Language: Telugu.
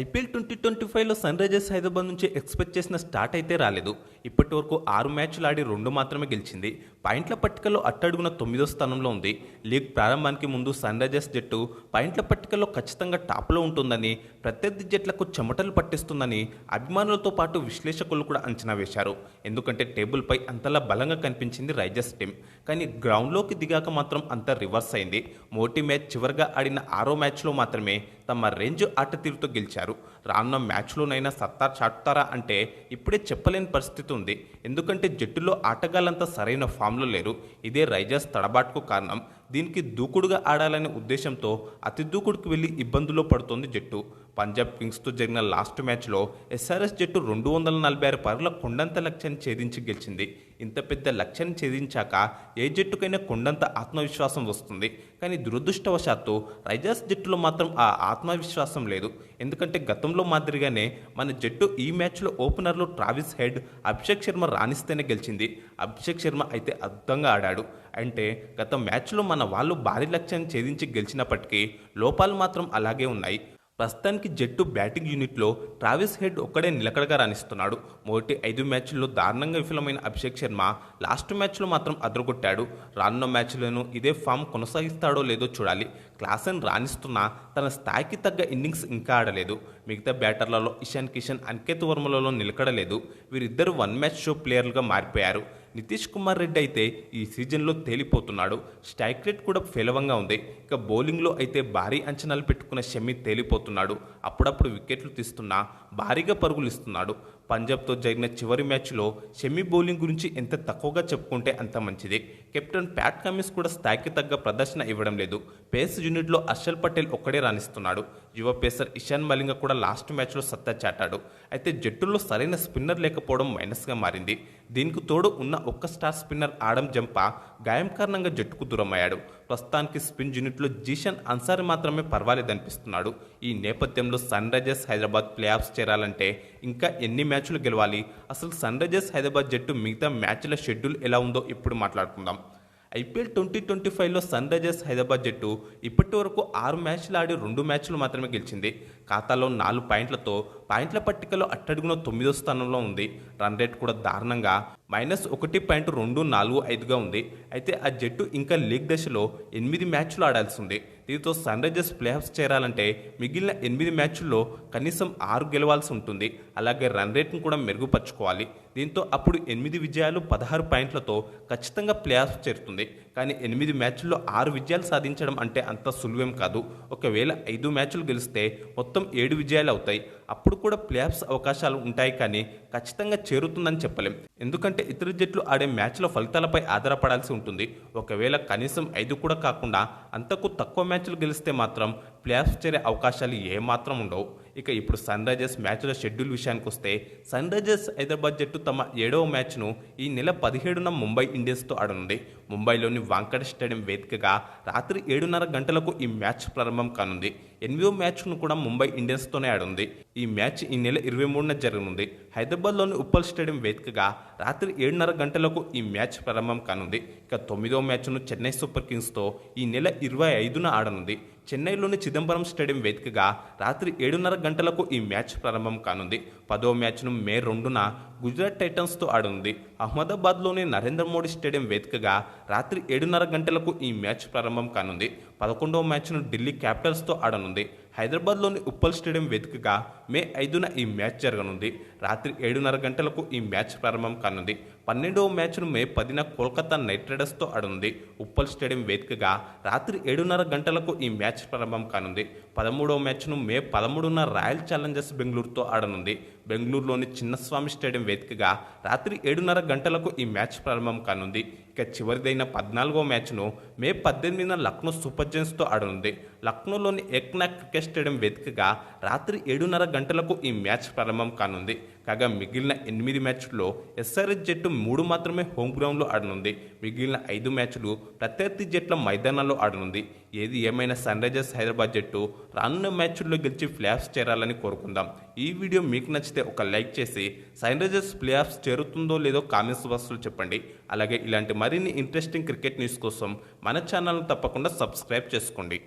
ఐపీఎల్ ట్వంటీ ట్వంటీ ఫైవ్లో సన్ రైజర్స్ హైదరాబాద్ నుంచి ఎక్స్పెక్ట్ చేసిన స్టార్ట్ అయితే రాలేదు. ఇప్పటి వరకు ఆరు మ్యాచ్లు ఆడి రెండు మాత్రమే గెలిచింది. పాయింట్ల పట్టికలో అట్టడుగున తొమ్మిదో స్థానంలో ఉంది. లీగ్ ప్రారంభానికి ముందు సన్ రైజర్స్ జట్టు పాయింట్ల పట్టికలో ఖచ్చితంగా టాప్లో ఉంటుందని ప్రత్యర్థి జట్లకు చెమటలు పట్టిస్తుందని అభిమానులతో పాటు విశ్లేషకులు కూడా అంచనా వేశారు. ఎందుకంటే టేబుల్పై అంతలా బలంగా కనిపించింది రైజర్స్ టీం కానీ గ్రౌండ్లోకి దిగాక మాత్రం అంత రివర్స్ అయింది. మోటీ మ్యాచ్ చివరిగా ఆడిన ఆరో మ్యాచ్లో మాత్రమే తమ రేంజ్ ఆట తీరుతో గెలిచారు. రానున్న మ్యాచ్లోనైనా సత్తా చాటుతారా అంటే ఇప్పుడే చెప్పలేని పరిస్థితి ఉంది. ఎందుకంటే జట్టులో ఆటగాళ్ళంతా సరైన ఫామ్లో లేరు. ఇదే రైజర్స్ తడబాటుకు కారణం. దీనికి దూకుడుగా ఆడాలనే ఉద్దేశంతో అతి దూకుడుకు వెళ్ళి ఇబ్బందుల్లో పడుతోంది జట్టు. పంజాబ్ కింగ్స్తో జరిగిన లాస్ట్ మ్యాచ్లో ఎస్ఆర్ఎస్ జట్టు రెండు వందల నలభై ఆరు పరుల కొండంత లక్ష్యాన్ని ఛేదించి గెలిచింది. ఇంత పెద్ద లక్ష్యాన్ని ఛేదించాక ఏ జట్టుకైనా కొండంత ఆత్మవిశ్వాసం వస్తుంది. కానీ దురదృష్టవశాత్తు రైజర్స్ జట్టులో మాత్రం ఆ ఆత్మవిశ్వాసం లేదు. ఎందుకంటే గతంలో మాదిరిగానే మన జట్టు ఈ మ్యాచ్లో ఓపెనర్లు ట్రావిస్ హెడ్ అభిషేక్ శర్మ రాణిస్తేనే గెలిచింది. అభిషేక్ శర్మ అయితే అద్భుతంగా ఆడాడు. అంటే గత మ్యాచ్లో మన వాళ్ళు భారీ లక్ష్యాన్ని ఛేదించి గెలిచినప్పటికీ లోపాలు మాత్రం అలాగే ఉన్నాయి. ప్రస్తుతానికి జట్టు బ్యాటింగ్ యూనిట్లో ట్రావిస్ హెడ్ ఒక్కడే నిలకడగా రాణిస్తున్నాడు. మొదటి ఐదు మ్యాచ్ల్లో దారుణంగా విఫలమైన అభిషేక్ శర్మ లాస్ట్ మ్యాచ్లో మాత్రం అదరగొట్టాడు. రానున్న మ్యాచ్లను ఇదే ఫామ్ కొనసాగిస్తాడో లేదో చూడాలి. క్లాసెన్ రాణిస్తున్నా తన స్థాయికి తగ్గ ఇన్నింగ్స్ ఇంకా ఆడలేదు. మిగతా బ్యాటర్లలో ఇషాన్ కిషన్ అంకిత్ వర్మలలో నిలకడలేదు. వీరిద్దరు వన్ మ్యాచ్ షో ప్లేయర్లుగా మారిపోయారు. నితీష్ కుమార్ రెడ్డి అయితే ఈ సీజన్లో తేలిపోతున్నాడు. స్ట్రైక్ రేట్ కూడా ఫెలవంగా ఉంది. ఇక బౌలింగ్లో అయితే భారీ అంచనాలు పెట్టుకున్న షమి తేలిపోతున్నాడు. అప్పుడప్పుడు వికెట్లు తీస్తున్నా భారీగా పరుగులు ఇస్తున్నాడు పంజాబ్తో జరిగిన చివరి మ్యాచ్లో షమి బౌలింగ్ గురించి ఎంత తక్కువగా చెప్పుకుంటే అంత మంచిది. కెప్టెన్ ప్యాట్ కమిన్స్ కూడా స్థాయికి తగ్గ ప్రదర్శన ఇవ్వడం లేదు. పేస్ యూనిట్లో హర్షల్ పటేల్ ఒక్కడే రాణిస్తున్నాడు. యువ పేసర్ ఇషాన్ మలింగ కూడా లాస్ట్ మ్యాచ్లో సత్తా చాటాడు. అయితే జట్టులో సరైన స్పిన్నర్ లేకపోవడం మైనస్గా మారింది. దీనికి తోడు ఉన్న ఒక్క స్టార్ స్పిన్నర్ ఆడం జంపా గాయం కారణంగా జట్టుకు దూరమయ్యాడు. ప్రస్తుతానికి స్పిన్ యూనిట్లో జీషన్ అన్సారీ మాత్రమే పర్వాలేదనిపిస్తున్నాడు. ఈ నేపథ్యంలో Sun Risers Hyderabad playoffs చేరాలంటే ఇంకా ఎన్ని మ్యాచ్లు గెలవాలి? అసలు సన్ రైజర్స్ హైదరాబాద్ జట్టు మిగతా మ్యాచ్ల షెడ్యూల్ ఎలా ఉందో ఇప్పుడు మాట్లాడుకుందాం. ఐపీఎల్ ట్వంటీ ట్వంటీ ఫైవ్లో సన్ రైజర్స్ హైదరాబాద్ జట్టు ఇప్పటి వరకు ఆరు మ్యాచ్లు ఆడి రెండు మ్యాచ్లు మాత్రమే గెలిచింది. ఖాతాలో నాలుగు పాయింట్లతో పాయింట్ల పట్టికలో అట్టడుగున తొమ్మిదో స్థానంలో ఉంది. రన్ రేట్ కూడా దారుణంగా మైనస్ ఒకటి పాయింట్ రెండు నాలుగు ఐదుగా ఉంది. అయితే ఆ జట్టు ఇంకా లీగ్ దశలో ఎనిమిది మ్యాచ్లు ఆడాల్సి ఉంది. దీంతో సన్ రైజర్స్ ప్లేఆఫ్స్ చేరాలంటే మిగిలిన ఎనిమిది మ్యాచ్ల్లో కనీసం ఆరు గెలవాల్సి ఉంటుంది. అలాగే రన్ రేట్ను కూడా మెరుగుపరచుకోవాలి. దీంతో అప్పుడు ఎనిమిది విజయాలు పదహారు పాయింట్లతో ఖచ్చితంగా ప్లేఆఫ్ చేరుతుంది. కానీ ఎనిమిది మ్యాచ్ల్లో ఆరు విజయాలు సాధించడం అంటే అంత సులువేం కాదు. ఒకవేళ ఐదు మ్యాచ్లు గెలిస్తే మొత్తం ఏడు విజయాలు అవుతాయి. అప్పుడు కూడా ప్లేఆఫ్స్ అవకాశాలు ఉంటాయి కానీ ఖచ్చితంగా చేరుతుందని చెప్పలేం. ఎందుకంటే ఇతర జట్లు ఆడే మ్యాచ్ల ఫలితాలపై ఆధారపడాల్సి ఉంటుంది. ఒకవేళ కనీసం ఐదు కూడా కాకుండా అంతకు తక్కువ మ్యాచ్లు గెలిస్తే మాత్రం ప్లేఆఫ్స్ చేరే అవకాశాలు ఏమాత్రం ఉండవు. ఇక ఇప్పుడు సన్ రైజర్స్ మ్యాచ్ల షెడ్యూల్ విషయానికి వస్తే సన్ రైజర్స్ హైదరాబాద్ జట్టు తమ ఏడవ మ్యాచ్ను ఈ నెల పదిహేడున ముంబై ఇండియన్స్తో ఆడనుంది. ముంబైలోని వాంకట స్టేడియం వేదికగా రాత్రి ఏడున్నర గంటలకు ఈ మ్యాచ్ ప్రారంభం కానుంది. ఎనిమిదో మ్యాచ్ను కూడా ముంబై ఇండియన్స్తోనే ఆడుంది ఈ మ్యాచ్ ఈ నెల ఇరవై మూడున జరగనుంది. హైదరాబాద్లోని ఉప్పల్ స్టేడియం వేదికగా రాత్రి ఏడున్నర గంటలకు ఈ మ్యాచ్ ప్రారంభం కానుంది. ఇక తొమ్మిదో మ్యాచ్ను చెన్నై సూపర్ కింగ్స్తో ఈ నెల ఇరవై ఐదున ఆడనుంది. చెన్నైలోని చిదంబరం స్టేడియం వేదికగా రాత్రి ఏడున్నర గంటలకు ఈ మ్యాచ్ ప్రారంభం కానుంది. పదో మ్యాచ్ను మే రెండున గుజరాత్ టైటన్స్తో ఆడనుంది అహ్మదాబాద్లోని నరేంద్ర మోడీ స్టేడియం వేదికగా రాత్రి ఏడున్నర గంటలకు ఈ మ్యాచ్ ప్రారంభం కానుంది. పదకొండవ మ్యాచ్ను ఢిల్లీ క్యాపిటల్స్తో ఆడనుంది. హైదరాబాద్లోని ఉప్పల్ స్టేడియం వేదికగా మే ఐదున ఈ మ్యాచ్ జరగనుంది. రాత్రి ఏడున్నర గంటలకు ఈ మ్యాచ్ ప్రారంభం కానుంది. పన్నెండవ మ్యాచ్ను మే పదిన కోల్కతా నైట్ రైడర్స్తో ఆడనుంది ఉప్పల్ స్టేడియం వేదికగా రాత్రి ఏడున్నర గంటలకు ఈ మ్యాచ్ ప్రారంభం కానుంది. పదమూడవ మ్యాచ్ను మే పదమూడున రాయల్ ఛాలెంజర్స్ బెంగళూరుతో ఆడనుంది. బెంగళూరులోని చిన్నస్వామి స్టేడియం వేదికగా రాత్రి ఏడున్నర గంటలకు ఈ మ్యాచ్ ప్రారంభం కానుంది. ఇక చివరిదైన పద్నాలుగో మ్యాచ్ను మే పద్దెనిమిదిన లక్నో సూపర్ జైన్స్తో ఆడనుంది. లక్నోలోని ఎక్నాక్ క్రికెట్ స్టేడియం వేదికగా రాత్రి ఏడున్నర గంటలకు ఈ మ్యాచ్ ప్రారంభం కానుంది. కాగా మిగిలిన ఎనిమిది మ్యాచ్ల్లో ఎస్ఆర్ఎస్ జట్టు మూడు మాత్రమే హోమ్ గ్రౌండ్లో ఆడనుంది. మిగిలిన ఐదు మ్యాచ్లు ప్రత్యర్థి జట్ల మైదానాల్లో ఆడనుంది. ఏది ఏమైనా సన్ రైజర్స్ హైదరాబాద్ జట్టు రానున్న మ్యాచ్ల్లో గెలిచి ప్లేఆఫ్స్ చేరాలని కోరుకుందాం. ఈ వీడియో మీకు నచ్చితే ఒక లైక్ చేసి సన్ రైజర్స్ ప్లేఆఫ్స్ చేరుతుందో లేదో కామెంట్స్ బాక్స్లో చెప్పండి. అలాగే ఇలాంటి మరిన్ని ఇంట్రెస్టింగ్ క్రికెట్ న్యూస్ కోసం మన ఛానల్ను తప్పకుండా సబ్స్క్రైబ్ చేసుకోండి.